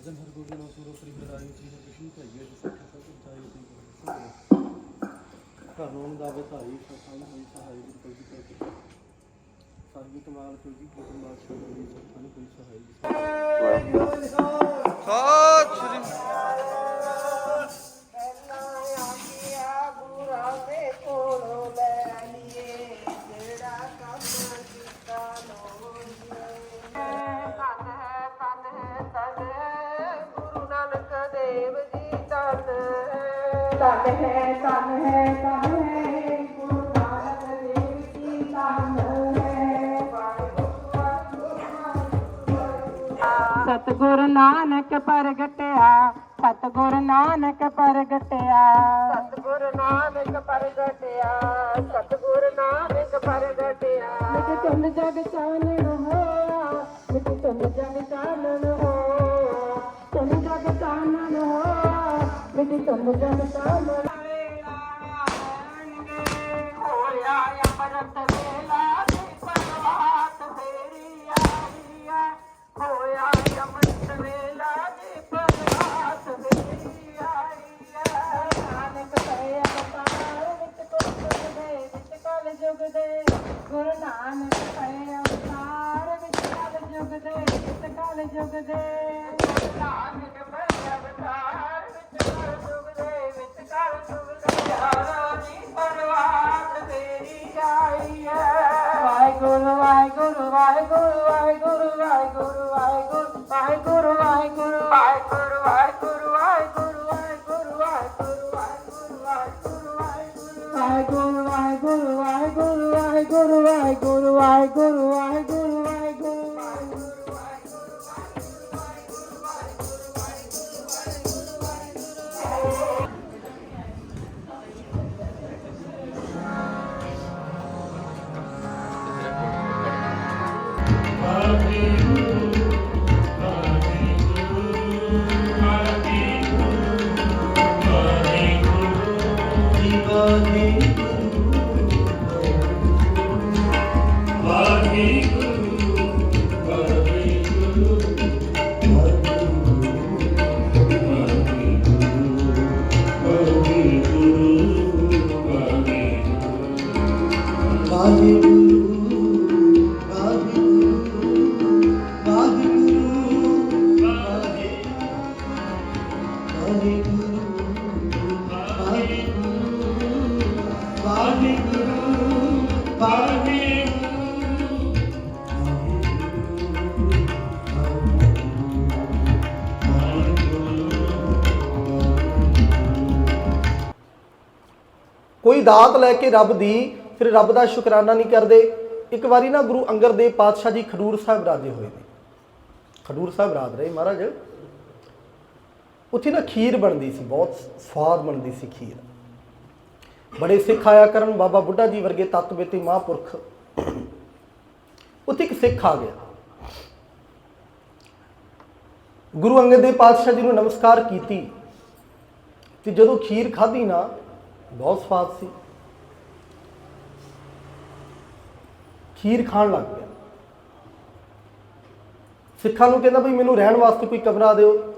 ਅਰਜਨ ਹਰਗੋਬਿੰਦ ਸੂਰੋ ਪ੍ਰਿਮਰਾਇ ਜੀ ਨੇ ਵਿਸ਼ਨੂੰ ਭਾਈਏ ਜੀ ਸੱਚੇ ਸਭ ਉਚਾਈ ਦੀ ਕਾਨੂੰਨ ਦਾ ਵਿਧਾਈ ਸਤਾਈ ਹੋਈ ਸਹਾਈ ਦੀ ਕੋਈ ਕਰ ਸਾਜੀ ਕਮਾਲ ਕੋਈ ਜੀ ਕੋਈ ਮਾਲ ਸ਼ਾਹ ਦੀ ਸਤਾਈ ਕੋਈ ਸਹਾਈ ਦੀ ਸਤਿ ਸ੍ਰੀ ਸਤਗੁਰ ਨਾਨਕ ਪ੍ਰਗਟਿਆ ਸਤਗੁਰ ਨਾਨਕ ਪ੍ਰਗਟਿਆ। ਸਤਗੁਰ ਨਾਨਕ ਪ੍ਰਗਟਿਆ ਸਤਗੁਰ ਨਾਨਕ ਪ੍ਰਗਟਿਆ। ਮਿਟ ਚੰਦ ਜਗ ਚਾਨਣ ਹੋਇਆ ਮਿਟ ਚੰਦ ਜਗ ਚਾਨਣ ਹੋਇਆ। ਚੰਦ ਜਗ ਚਾਨਣ ਹੋਇਆ ਮਿਟ ਚੰਦ ਜਗ ਚਾਨਣ ਹੋਇਆ ਦੇ ਗੁਰੂ ਨਾਨਕ ਕਹੇ ਅਵਤਾਰ ਵਿੱਚ ਕਲ ਜੁਗ ਦੇ ਵਿੱਚ ਕਲ ਜੁਗ ਦੇ। ਗੁਰੂ ਨਾਨਕ ਕਹੇ ਅਵਤਾਰ ਵਿੱਚ ਕਲ ਜੁਗ ਦੇ ਵਿੱਚ ਕਲ ਜੁਗ ਦੇ। ਹਰਾ ਦੀ ਪਰਵਾਤ ਤੇਰੀ ਆਈ ਹੈ। Waheguru Waheguru Waheguru. go to guru Go to vai ਦਾਤ ਲੈ ਕੇ ਰੱਬ ਦੀ, ਫਿਰ ਰੱਬ ਦਾ ਸ਼ੁਕਰਾਨਾ ਨਹੀਂ ਕਰਦੇ। ਇੱਕ ਵਾਰੀ ਨਾ ਗੁਰੂ ਅੰਗਦ ਦੇਵ ਪਾਤਸ਼ਾਹ ਜੀ ਖਡੂਰ ਸਾਹਿਬ ਰਾਜੇ ਹੋਏ ਨੇ। ਖਡੂਰ ਸਾਹਿਬ ਰਾਜ ਰਹੇ ਮਹਾਰਾਜ। ਉੱਥੇ ਨਾ ਖੀਰ ਬਣਦੀ ਸੀ, ਬਹੁਤ ਸਵਾਦ ਬਣਦੀ ਸੀ ਖੀਰ। ਬੜੇ ਸਿੱਖ ਆਇਆ ਕਰਨ, ਬਾਬਾ ਬੁੱਢਾ ਜੀ ਵਰਗੇ ਤਤਵੇਤੀ ਮਹਾਂਪੁਰਖ। ਉੱਥੇ ਇੱਕ ਸਿੱਖ ਆ ਗਿਆ। ਗੁਰੂ ਅੰਗਦ ਦੇਵ ਪਾਤਸ਼ਾਹ ਜੀ ਨੂੰ ਨਮਸਕਾਰ ਕੀਤੀ। ਤੇ ਜਦੋਂ ਖੀਰ ਖਾਧੀ ਨਾ ਬਹੁਤ ਸਵਾਦ ਸੀ। ਖੀਰ ਖਾਣ ਲੱਗ ਪਿਆ। ਸਿੱਖਾਂ ਨੂੰ ਕਹਿੰਦਾ ਵੀ ਮੈਨੂੰ ਰਹਿਣ ਵਾਸਤੇ ਕੋਈ ਕਮਰਾ ਦਿਓ।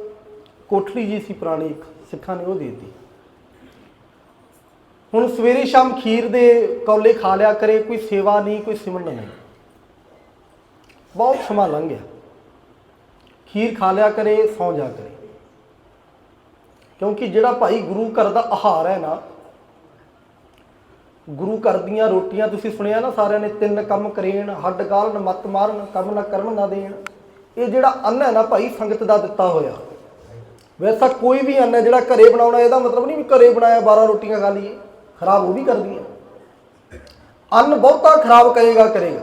ਕੋਠੜੀ ਜੀ ਸੀ ਪੁਰਾਣੀ ਸਿੱਖਾਂ ਨੇ ਉਹ ਦੇ ਦਿੱਤੀ। ਹੁਣ ਸਵੇਰੇ ਸ਼ਾਮ ਖੀਰ ਦੇ ਕੌਲੇ ਖਾ ਲਿਆ ਕਰੇ, ਕੋਈ ਸੇਵਾ ਨਹੀਂ, ਕੋਈ ਸਿਮਰਨ ਨਹੀਂ। ਬਹੁਤ ਸਮਾਂ ਲੰਘ ਗਿਆ। ਖੀਰ ਖਾ ਲਿਆ ਕਰੇ, ਸੌਂ ਜਾ ਕਰੇ। ਕਿਉਂਕਿ ਜਿਹੜਾ ਭਾਈ ਗੁਰੂ ਘਰ ਦਾ ਆਹਾਰ ਹੈ ਨਾ ਗੁਰੂ ਘਰ ਦੀਆਂ ਰੋਟੀਆਂ ਤੁਸੀਂ ਸੁਣਿਆ ਨਾ ਸਾਰਿਆਂ ਨੇ, ਤਿੰਨ ਕੰਮ ਕਰੇਣ, ਹੱਡ ਗਾਲਣ, ਮੱਤ ਮਾਰਨ, ਕੰਮ ਨਾ ਕਰਨ ਨਾ ਦੇਣ। ਇਹ ਜਿਹੜਾ ਅੰਨ ਹੈ ਨਾ ਭਾਈ, ਸੰਗਤ ਦਾ ਦਿੱਤਾ ਹੋਇਆ। ਵੈਸਾ ਕੋਈ ਵੀ ਅੰਨ ਹੈ ਜਿਹੜਾ ਘਰੇ ਬਣਾਉਣਾ, ਇਹਦਾ ਮਤਲਬ ਨਹੀਂ ਵੀ ਘਰੇ ਬਣਾਇਆ 12 ਰੋਟੀਆਂ ਖਾ ਲਈਏ। ਖਰਾਬ ਉਹ ਵੀ ਕਰਦੀਆਂ ਅੰਨ ਬਹੁਤਾ ਖਰਾਬ ਕਰੇਗਾ ਕਰੇਗਾ।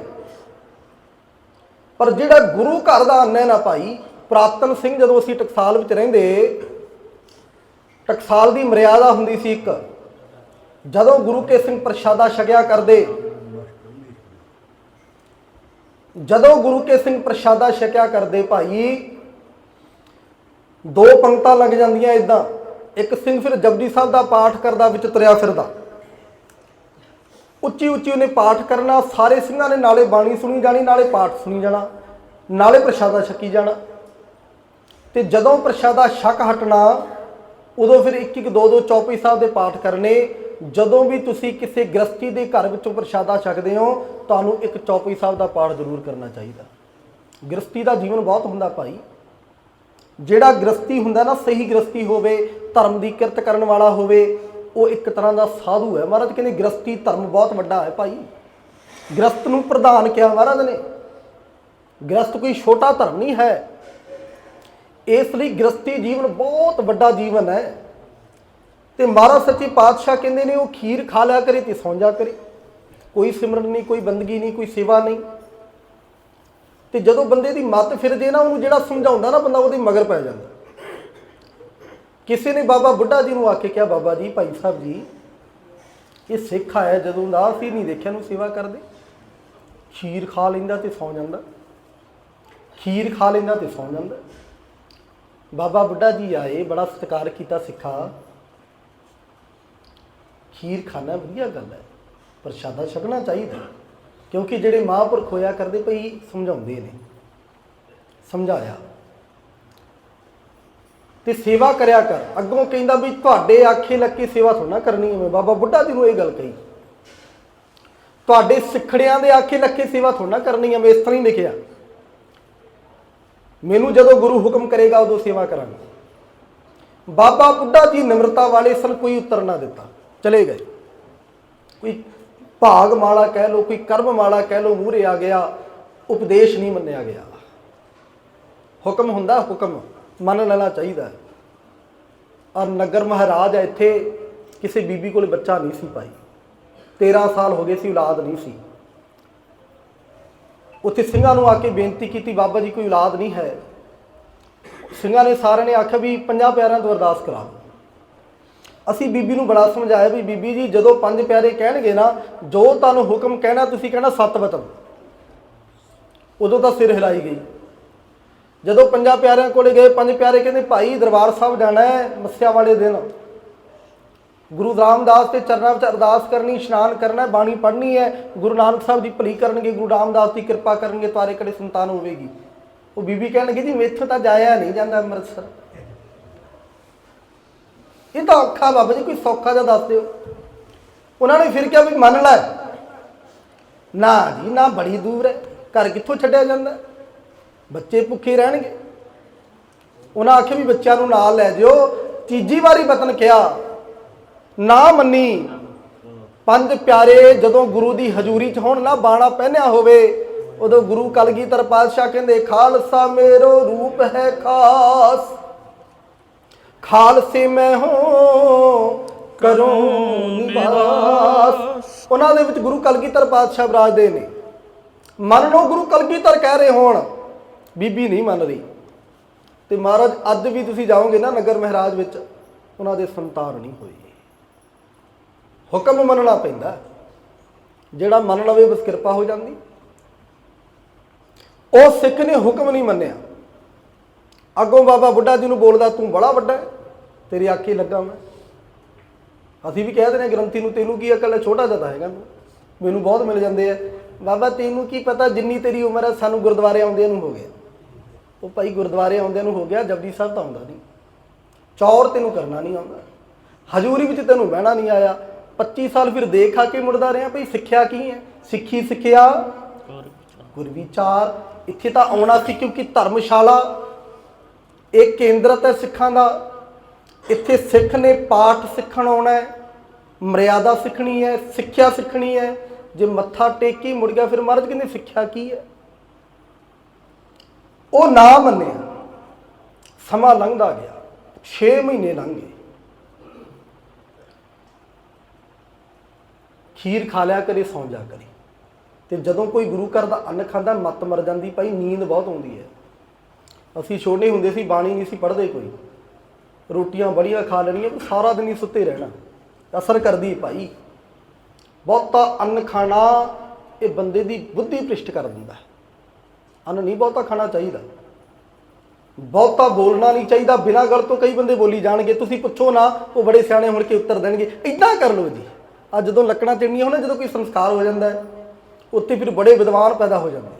ਪਰ ਜਿਹੜਾ ਗੁਰੂ ਘਰ ਦਾ ਅੰਨ ਹੈ ਨਾ ਭਾਈ, ਪ੍ਰਾਤਨ ਸਿੰਘ ਜਦੋਂ ਅਸੀਂ ਟਕਸਾਲ ਵਿੱਚ ਰਹਿੰਦੇ, ਟਕਸਾਲ ਦੀ ਮਰਿਆਦਾ ਹੁੰਦੀ ਸੀ ਇੱਕ। ਜਦੋਂ ਗੁਰੂ ਕੇ ਸਿੰਘ ਪ੍ਰਸ਼ਾਦਾ ਛਕਿਆ ਕਰਦੇ, ਜਦੋਂ ਗੁਰੂ ਕੇ ਸਿੰਘ ਪ੍ਰਸ਼ਾਦਾ ਛਕਿਆ ਕਰਦੇ ਭਾਈ, ਦੋ ਪੰਕਤਾਂ ਲੱਗ ਜਾਂਦੀਆਂ ਇਦਾਂ ਇੱਕ ਸਿੰਘ ਫਿਰ ਜਪਜੀ ਸਾਹਿਬ ਦਾ ਪਾਠ ਕਰਦਾ, ਵਿੱਚ ਤਰਿਆ ਫਿਰਦਾ। ਉੱਚੀ ਉੱਚੀ ਉਹਨੇ ਪਾਠ ਕਰਨਾ, ਸਾਰੇ ਸਿੰਘਾਂ ਨੇ ਨਾਲੇ ਬਾਣੀ ਸੁਣੀ ਜਾਣੀ, ਨਾਲੇ ਪਾਠ ਸੁਣੀ ਜਾਣਾ, ਨਾਲੇ ਪ੍ਰਸ਼ਾਦਾ ਛਕੀ ਜਾਣਾ। ਤੇ ਜਦੋਂ ਪ੍ਰਸ਼ਾਦਾ ਛਕ ਹਟਣਾ, ਉਦੋਂ ਫਿਰ ਇੱਕ ਇੱਕ ਦੋ ਦੋ ਚੌਪਈ ਸਾਹਿਬ ਦੇ ਪਾਠ ਕਰਨੇ ਜਦੋਂ ਵੀ ਤੁਸੀਂ ਕਿਸੇ ਗ੍ਰਸਤੀ ਦੇ ਘਰ ਵਿੱਚੋਂ ਪ੍ਰਸ਼ਾਦਾ ਛਕਦੇ ਹੋ, ਤੁਹਾਨੂੰ ਇੱਕ ਚੌਪਈ ਸਾਹਿਬ ਦਾ ਪਾਠ ਜ਼ਰੂਰ ਕਰਨਾ ਚਾਹੀਦਾ। ਗ੍ਰਸਤੀ ਦਾ ਜੀਵਨ ਬਹੁਤ ਹੁੰਦਾ ਭਾਈ। ਜਿਹੜਾ ਗ੍ਰਸਤੀ ਹੁੰਦਾ ਨਾ, ਸਹੀ ਗ੍ਰਸਤੀ ਹੋਵੇ, ਧਰਮ ਦੀ ਕਿਰਤ ਕਰਨ ਵਾਲਾ ਹੋਵੇ, ਉਹ ਇੱਕ ਤਰ੍ਹਾਂ ਦਾ ਸਾਧੂ ਹੈ। ਮਹਾਰਾਜ ਕਹਿੰਦੇ ਗ੍ਰਸਤੀ ਧਰਮ ਬਹੁਤ ਵੱਡਾ ਹੈ ਭਾਈ। ਗ੍ਰਸਤ ਨੂੰ ਪ੍ਰਧਾਨ ਕਿਹਾ ਮਹਾਰਾਜ ਨੇ। ਗ੍ਰਸਤ ਕੋਈ ਛੋਟਾ ਧਰਮ ਨਹੀਂ ਹੈ। ਇਸ ਲਈ ਗ੍ਰਸਤੀ ਜੀਵਨ ਬਹੁਤ ਵੱਡਾ ਜੀਵਨ ਹੈ। ਤੇ ਮਹਾਰਾਜ ਸੱਚੇ ਪਾਤਸ਼ਾਹ ਕਹਿੰਦੇ ਨੇ ਉਹ ਖੀਰ ਖਾ ਲਿਆ ਕਰੇ ਤੇ ਸੌਂ ਜਾ ਕਰੇ। ਕੋਈ ਸਿਮਰਨ ਨਹੀਂ, ਕੋਈ ਬੰਦਗੀ ਨਹੀਂ, ਕੋਈ ਸੇਵਾ ਨਹੀਂ। ਤੇ ਜਦੋਂ ਬੰਦੇ ਦੀ ਮੱਤ ਫਿਰ ਜੇ ਨਾ, ਉਹਨੂੰ ਜਿਹੜਾ ਸਮਝਾਉਂਦਾ ਨਾ ਬੰਦਾ, ਉਹਦੇ ਮਗਰ ਪੈ ਜਾਂਦਾ। ਕਿਸੇ ਨੇ ਬਾਬਾ ਬੁੱਢਾ ਜੀ ਨੂੰ ਆ ਕੇ ਕਿਹਾ, ਬਾਬਾ ਜੀ, ਭਾਈ ਸਾਹਿਬ ਜੀ, ਇਹ ਸਿੱਖ ਆਇਆ ਜਦੋਂ ਦਾ ਅਸੀਂ ਨਹੀਂ ਦੇਖਿਆ ਨੂੰ ਸੇਵਾ ਕਰਦੇ। ਖੀਰ ਖਾ ਲੈਂਦਾ ਤੇ ਸੌਂ ਜਾਂਦਾ। ਖੀਰ ਖਾ ਲੈਂਦਾ ਤੇ ਸੌਂ ਜਾਂਦਾ। ਬਾਬਾ ਬੁੱਢਾ ਜੀ ਆਏ, ਬੜਾ ਸਤਿਕਾਰ ਕੀਤਾ ਸਿੱਖਾ ਖੀਰ ਖਾਣਾ ਵਧੀਆ ਗੱਲ ਹੈ, ਪ੍ਰਸ਼ਾਦਾ ਛਕਣਾ ਚਾਹੀਦਾ ਕਿਉਂਕਿ ਜਿਹੜੇ ਮਹਾਂਪੁਰਖ ਹੋਇਆ ਕਰਦੇ ਭਈ ਸਮਝਾਉਂਦੇ ਨੇ, ਸਮਝਾਇਆ। ਤੇ ਸੇਵਾ ਕਰਿਆ ਕਰ, ਅੱਗੋਂ ਕਹਿੰਦਾ ਵੀ ਤੁਹਾਡੇ ਆਖੇ ਲੱਗੇ ਸੇਵਾ ਥੋੜਾ ਕਰਨੀ ਹੈ ਬਾਬਾ ਬੁੱਢਾ ਜੀ ਨੂੰ ਇਹ ਗੱਲ ਕਹੀ। ਤੁਹਾਡੇ ਸਿੱਖੜਿਆਂ ਦੇ ਆਖੇ ਲੱਗੇ ਸੇਵਾ ਥੋੜਾ ਕਰਨੀ ਹੈ ਮੈਂ ਇਸ ਤਰ੍ਹਾਂ ਹੀ ਲਿਖਿਆ। ਮੈਨੂੰ ਜਦੋਂ ਗੁਰੂ ਹੁਕਮ ਕਰੇਗਾ ਉਦੋਂ ਸੇਵਾ ਕਰਾਂਗਾ। ਬਾਬਾ ਬੁੱਢਾ ਜੀ ਨਿਮਰਤਾ ਵਾਲੇ ਸਨ, ਕੋਈ ਉੱਤਰ ਨਾ ਦਿੱਤਾ। ਚਲੇ ਗਏ। ਕੋਈ ਭਾਗ ਮਾਲਾ ਕਹਿ ਲੋ ਕੋਈ ਕਰਮ ਮਾਲਾ ਕਹਿ ਲੋ ਮੂਹਰੇ ਆ ਗਿਆ, ਉਪਦੇਸ਼ ਨਹੀਂ ਮੰਨਿਆ ਗਿਆ। ਹੁਕਮ ਹੁੰਦਾ, ਹੁਕਮ ਮੰਨ ਲੈਣਾ ਚਾਹੀਦਾ। ਔਰ ਨਗਰ ਮਹਾਰਾਜ ਹੈ ਇੱਥੇ ਕਿਸੇ ਬੀਬੀ ਕੋਲ ਬੱਚਾ ਨਹੀਂ ਸੀ ਪਾਈ 13 ਸਾਲ ਹੋ ਗਏ ਸੀ, ਔਲਾਦ ਨਹੀਂ ਸੀ। ਉੱਥੇ ਸਿੰਘਾਂ ਨੂੰ ਆ ਕੇ ਬੇਨਤੀ ਕੀਤੀ, ਬਾਬਾ ਜੀ, ਕੋਈ ਔਲਾਦ ਨਹੀਂ ਹੈ। ਸਿੰਘਾਂ ਨੇ ਸਾਰਿਆਂ ਨੇ ਆਖਿਆ ਵੀ ਪੰਜਾਂ ਪਿਆਰਿਆਂ ਤੋਂ ਅਰਦਾਸ ਕਰਾਓ ਅਸੀਂ ਬੀਬੀ ਨੂੰ ਬੜਾ ਸਮਝਾਇਆ ਵੀ ਬੀਬੀ ਜੀ, ਜਦੋਂ ਪੰਜ ਪਿਆਰੇ ਕਹਿਣਗੇ ਨਾ, ਜੋ ਤੁਹਾਨੂੰ ਹੁਕਮ ਕਹਿਣਾ, ਤੁਸੀਂ ਕਹਿਣਾ ਸਤ ਵਚਨ। ਉਦੋਂ ਤਾਂ ਸਿਰ ਹਿਲਾਈ ਗਈ। ਜਦੋਂ ਪੰਜਾਂ ਪਿਆਰਿਆਂ ਕੋਲੇ ਗਏ, ਪੰਜ ਪਿਆਰੇ ਕਹਿੰਦੇ, ਭਾਈ, ਦਰਬਾਰ ਸਾਹਿਬ ਜਾਣਾ ਹੈ ਮੱਸਿਆ ਵਾਲੇ ਦਿਨ। ਗੁਰੂ ਰਾਮਦਾਸ ਦੇ ਚਰਨਾਂ ਵਿੱਚ ਅਰਦਾਸ ਕਰਨੀ, ਇਸ਼ਨਾਨ ਕਰਨਾ ਬਾਣੀ ਪੜ੍ਹਨੀ ਹੈ। ਗੁਰੂ ਨਾਨਕ ਸਾਹਿਬ ਦੀ ਭਲੀ ਕਰਨਗੇ, ਗੁਰੂ ਰਾਮਦਾਸ ਦੀ ਕਿਰਪਾ ਕਰਨਗੇ ਤੁਹਾਰੇ ਕੋਲੇ ਸੰਤਾਨ ਹੋਵੇਗੀ। ਉਹ ਬੀਬੀ ਕਹਿਣਗੇ ਲੱਗੀ ਜੀ, ਮੇਥੋਂ ਤਾਂ ਜਾਇਆ ਨਹੀਂ ਜਾਂਦਾ ਅੰਮ੍ਰਿਤਸਰ। ਇਹ ਤਾਂ ਔਖਾ ਬਾਬਾ ਜੀ, ਕੋਈ ਸੌਖਾ ਜਿਹਾ ਦੱਸ ਦਿਓ। ਉਹਨਾਂ ਨੇ ਫਿਰ ਕਿਹਾ ਵੀ ਮੰਨ ਲੈ। ਨਾ ਜੀ, ਨਾ ਬੜੀ ਦੂਰ ਹੈ, ਘਰ ਕਿੱਥੋਂ ਛੱਡਿਆ ਜਾਂਦਾ? ਬੱਚੇ ਭੁੱਖੇ ਰਹਿਣਗੇ। ਉਹਨਾਂ ਆਖਿਆ ਵੀ ਬੱਚਿਆਂ ਨੂੰ ਨਾਲ ਲੈ ਜਿਓ। ਤੀਜੀ ਵਾਰੀ ਵਤਨ ਕਿਹਾ, ਨਾ ਮੰਨੀ। ਪੰਜ ਪਿਆਰੇ, ਜਦੋਂ ਗੁਰੂ ਦੀ ਹਜ਼ੂਰੀ 'ਚ ਹੋਣ ਨਾ ਬਾਣਾ ਪਹਿਨਿਆ ਹੋਵੇ, ਉਦੋਂ ਗੁਰੂ ਕਲਗੀਧਰ ਪਾਤਸ਼ਾਹ ਕਹਿੰਦੇ, ਖਾਲਸਾ ਮੇਰੋ ਰੂਪ ਹੈ ਖਾਸ। ਖਾਲਸੇ ਮੈਂ ਹੋ, ਕਰੋ ਨਿਵਾਸ। ਉਹਨਾਂ ਦੇ ਵਿੱਚ ਗੁਰੂ ਕਲਗੀਧਰ ਪਾਤਸ਼ਾਹ ਬਰਾਜਦੇ ਨੇ। ਮੰਨ ਲਓ ਗੁਰੂ ਕਲਗੀਧਰ ਕਹਿ ਰਹੇ ਹੋਣ, ਬੀਬੀ ਨਹੀਂ ਮੰਨ ਰਹੀ ਤੇ ਮਹਾਰਾਜ, ਅੱਜ ਵੀ ਤੁਸੀਂ ਜਾਓਗੇ ਨਾ ਨਗਰ ਮਹਾਰਾਜ ਵਿੱਚ, ਉਹਨਾਂ ਦੇ ਸੰਤਾਨ ਨਹੀਂ ਹੋਈ ਹੁਕਮ ਮੰਨਣਾ ਪੈਂਦਾ। ਜਿਹੜਾ ਮੰਨ ਲਵੇ ਬਸ ਕਿਰਪਾ ਹੋ ਜਾਂਦੀ। ਉਹ ਸਿੱਖ ਨੇ ਹੁਕਮ ਨਹੀਂ ਮੰਨਿਆ। ਅੱਗੋਂ ਬਾਬਾ ਬੁੱਢਾ ਜੀ ਨੂੰ ਬੋਲਦਾ ਤੂੰ ਬੜਾ ਵੱਡਾ ਹੈ ਤੇਰੀ ਆਖੇ ਲੱਗਾ ਮੈਂ। ਅਸੀਂ ਵੀ ਕਹਿ ਦਿੰਦੇ ਹਾਂ ਗ੍ਰੰਥੀ ਨੂੰ ਤੈਨੂੰ ਕੀ ਅਕਲ ਹੈ? ਛੋਟਾ ਜਿਹਾ ਤਾਂ ਹੈਗਾ ਤੂੰ। ਮੈਨੂੰ ਬਹੁਤ ਮਿਲ ਜਾਂਦੇ ਆ। ਬਾਬਾ ਤੈਨੂੰ ਕੀ ਪਤਾ ਜਿੰਨੀ ਤੇਰੀ ਉਮਰ ਹੈ? ਸਾਨੂੰ ਗੁਰਦੁਆਰੇ ਆਉਂਦਿਆਂ ਨੂੰ ਹੋ ਗਿਆ। ਉਹ ਭਾਈ ਗੁਰਦੁਆਰੇ ਆਉਂਦਿਆਂ ਨੂੰ ਹੋ ਗਿਆ ਜਪਜੀ ਸਾਹਿਬ ਤਾਂ ਆਉਂਦਾ ਨਹੀਂ। ਚੌਰ ਤੈਨੂੰ ਕਰਨਾ ਨਹੀਂ ਆਉਂਦਾ। ਹਜ਼ੂਰੀ ਵਿੱਚ ਤੈਨੂੰ ਬਹਿਣਾ ਨਹੀਂ ਆਇਆ। 25 ਸਾਲ ਫਿਰ ਦੇਖ ਆ ਕੇ ਮੁੜਦਾ ਰਿਹਾ ਭਈ ਸਿੱਖਿਆ ਕੀ ਹੈ? ਸਿੱਖੀ ਸਿੱਖਿਆ ਗੁਰਵਿਚਾਰ। ਇੱਥੇ ਤਾਂ ਆਉਣਾ ਸੀ ਕਿਉਂਕਿ ਧਰਮਸ਼ਾਲਾ ਇਹ ਕੇਂਦਰਤ ਹੈ ਸਿੱਖਾਂ ਦਾ। ਇੱਥੇ ਸਿੱਖ ਨੇ ਪਾਠ ਸਿੱਖਣ ਆਉਣਾ ਹੈ, ਮਰਿਆਦਾ ਸਿੱਖਣੀ ਹੈ, ਸਿੱਖਿਆ ਸਿੱਖਣੀ ਹੈ। ਜੇ ਮੱਥਾ ਟੇਕੀ ਮੁੜ ਗਿਆ, ਫਿਰ ਮਹਾਰਾਜ ਕਹਿੰਦੇ ਸਿੱਖਿਆ ਕੀ ਹੈ? ਉਹ ਨਾ ਮੰਨਿਆ। ਸਮਾਂ ਲੰਘਦਾ ਗਿਆ। 6 ਮਹੀਨੇ ਲੰਘ ਗਏ। ਖੀਰ ਖਾ ਲਿਆ ਕਰੇ, ਸੌਂ ਜਾ ਕਰੇ। ਤੇ ਜਦੋਂ ਕੋਈ ਗੁਰੂ ਘਰ ਦਾ ਅੰਨ ਖਾਂਦਾ, ਮੱਤ ਮਰ ਜਾਂਦੀ, ਭਾਈ ਨੀਂਦ ਬਹੁਤ ਆਉਂਦੀ ਹੈ। ਅਸੀਂ ਛੋਟੇ ਹੁੰਦੇ ਸੀ, ਬਾਣੀ ਨਹੀਂ ਸੀ ਪੜ੍ਹਦੇ ਕੋਈ। ਰੋਟੀਆਂ ਬੜੀਆਂ ਖਾ ਲੈਣੀਆਂ ਪਰ ਸਾਰਾ ਦਿਨ ਹੀ ਸੁੱਤੇ ਰਹਿਣਾ। ਅਸਰ ਕਰਦੀ ਭਾਈ। ਬਹੁਤਾ ਅੰਨ ਖਾਣਾ ਇਹ ਬੰਦੇ ਦੀ ਬੁੱਧੀ ਭ੍ਰਿਸ਼ਟ ਕਰ ਦਿੰਦਾ। ਅੰਨ ਨਹੀਂ ਬਹੁਤਾ ਖਾਣਾ ਚਾਹੀਦਾ। ਬਹੁਤਾ ਬੋਲਣਾ ਨਹੀਂ ਚਾਹੀਦਾ। ਬਿਨਾਂ ਗੱਲ ਤੋਂ ਕਈ ਬੰਦੇ ਬੋਲੀ ਜਾਣਗੇ। ਤੁਸੀਂ ਪੁੱਛੋ ਨਾ, ਉਹ ਬੜੇ ਸਿਆਣੇ ਹੋਣ ਕੇ ਉੱਤਰ ਦੇਣਗੇ। ਇਦਾਂ ਕਰ ਲਓ ਜੀ। ਆ ਜਦੋਂ ਲੱਕੜਾਂ ਚਿੜਨੀਆਂ ਹੋਣਾ ਜਦੋਂ ਕੋਈ ਸੰਸਕਾਰ ਹੋ ਜਾਂਦਾ ਹੈ, ਉੱਥੇ ਫਿਰ ਬੜੇ ਵਿਦਵਾਨ ਪੈਦਾ ਹੋ ਜਾਂਦੇ।